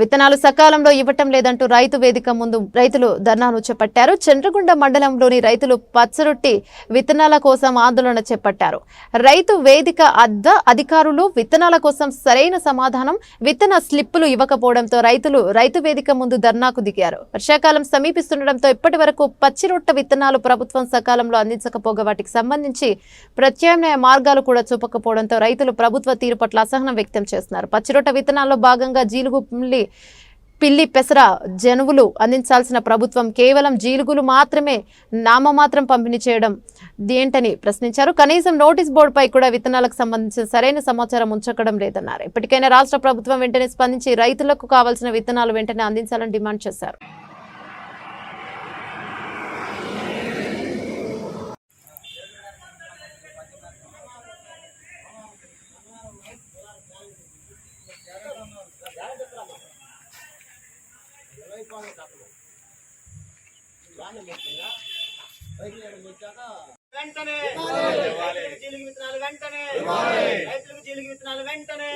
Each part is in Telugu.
విత్తనాలు సకాలంలో ఇవ్వటం లేదంటూ రైతు వేదిక ముందు రైతులు ధర్నాను చేపట్టారు. చంద్రగుండ మండలంలోని రైతులు పచ్చరొట్టి విత్తనాల కోసం ఆందోళన చేపట్టారు. రైతు వేదిక అద్ద అధికారులు విత్తనాల కోసం సరైన సమాధానం విత్తన స్లిప్పులు ఇవ్వకపోవడంతో రైతులు రైతు వేదిక ముందు ధర్నాకు దిగారు. వర్షాకాలం సమీపిస్తుండటంతో ఇప్పటి వరకు పచ్చిరొట్ట విత్తనాలు ప్రభుత్వం సకాలంలో అందించకపోగా వాటికి సంబంధించి ప్రత్యామ్నాయ మార్గాలు కూడా చూపకపోవడంతో రైతులు ప్రభుత్వ తీరు పట్ల అసహనం వ్యక్తం చేస్తున్నారు. పచ్చిరొట్ట విత్తనాల్లో భాగంగా జీలుగు పిల్లి పెసర జనువులు అందించాల్సిన ప్రభుత్వం కేవలం జీలుగులు మాత్రమే నామమాత్రం పంపిణీ చేయడం దేంటని ప్రశ్నించారు. కనీసం నోటీస్ బోర్డుపై కూడా విత్తనాలకు సంబంధించిన సరైన సమాచారం ఉంచకడం లేదన్నారు. ఇప్పటికైనా రాష్ట్ర ప్రభుత్వం వెంటనే స్పందించి రైతులకు కావాల్సిన విత్తనాలు వెంటనే అందించాలని డిమాండ్ చేశారు. వెంటనే! రైతులకు జీలిగి విత్తనాలు వెంటనే! రైతులకు జీలిగి విత్తనాలు వెంటనే!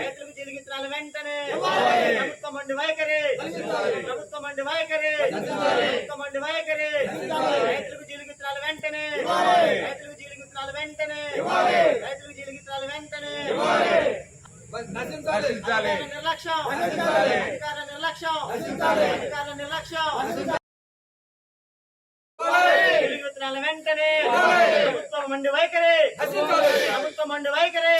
రైతులకు జీలిగి విత్తనాలు వెంటనే ప్రభుత్వం మండి వైఖరి! ప్రభుత్వం మండి వైఖరి! ప్రభుత్వం మండి వైఖరి! రైతులకు జీలిగి విత్తనాలు వెంటనే! రైతులకు జీలిగి విత్తనాలు వెంటనే! రైతులకు జీలిగి విత్తనాలు వెంటనే! అధికార నిర్లక్ష్యం. అధికార నిర్లక్ష్యం. అధికార నిర్లక్ష్యం. విత్తనాలు వెంటనే. ప్రభుత్వం మండి వైఖరి. ప్రభుత్వం మండి వైఖరి.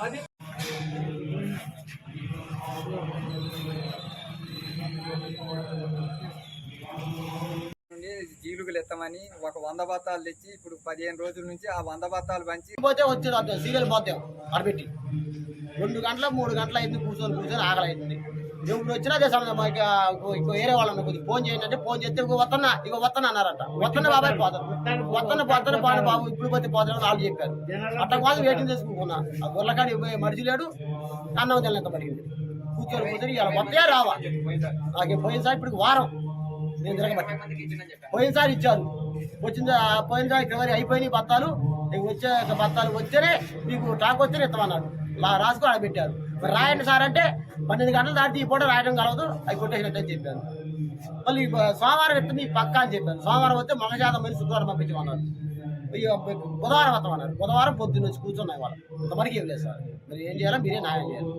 నుండి చేద్దామని ఒక వంద బత్తాలు తెచ్చి ఇప్పుడు పదిహేను రోజుల నుంచి ఆ వంద బత్తాలు పంచి పోతే వచ్చేది సీరియల్ పోతాం అడబెట్టి రెండు గంటల మూడు గంటల అయింది కూర్చొని కూర్చొని ఆకలి అవుతుంది ఇప్పుడు వచ్చినా అదే సమయం మాకు ఇంకో- ఏరే వేరే వాళ్ళని కొద్దిగా ఫోన్ చేయండి అంటే ఫోన్ చేస్తే ఇంకో వస్తున్నా ఇక వస్తున్నా అన్నారట. వస్తున్న బాబాయ్ పోతారు. వస్తున్న పోతాను బాగా బాబు ఇప్పుడు పోతే పోతాను వాళ్ళు చెప్పారు. అట్లా కోసం వెయిటింగ్ చేసుకున్నా ఆ గుర్రకాడి మడిచి లేడు అన్నం తినలేక పడింది. కూర్చొని కూర్చొని ఇలా వస్తే రావా. నాకు పోయినసారి ఇప్పుడు వారం. నేను తిరగబట్టి పోయినసారి ఇచ్చారు. వచ్చింది ఆ పోయినసారి ఫిబ్రవరి అయిపోయినాయి బత్తాలు. నీకు వచ్చే బత్తాలు వచ్చేనే మీకు టాక్ వస్తేనే ఇస్తామన్నారు లా రాసుకొని ఆడ పెట్టారు మరి రాయండి సార్ అంటే పన్నెండు గంటలు దాటి ఈ పూట రాయడం కలవదు. అవి కొట్టేసినట్టు అని చెప్పారు. మళ్ళీ సోమవారం ఎత్తే మీ పక్క అని చెప్పారు. సోమవారం వస్తే మగ శాతం మళ్ళీ శుక్రవారం పంపించమన్నారు. బుధవారం వస్తామన్నారు. బుధవారం పొద్దున్న వచ్చి కూర్చున్నాయి వాళ్ళు. ఇంతవరకు ఏం లేదు సార్. మరి ఏం చేయాలో మీరే న్యాయం చేయాలి.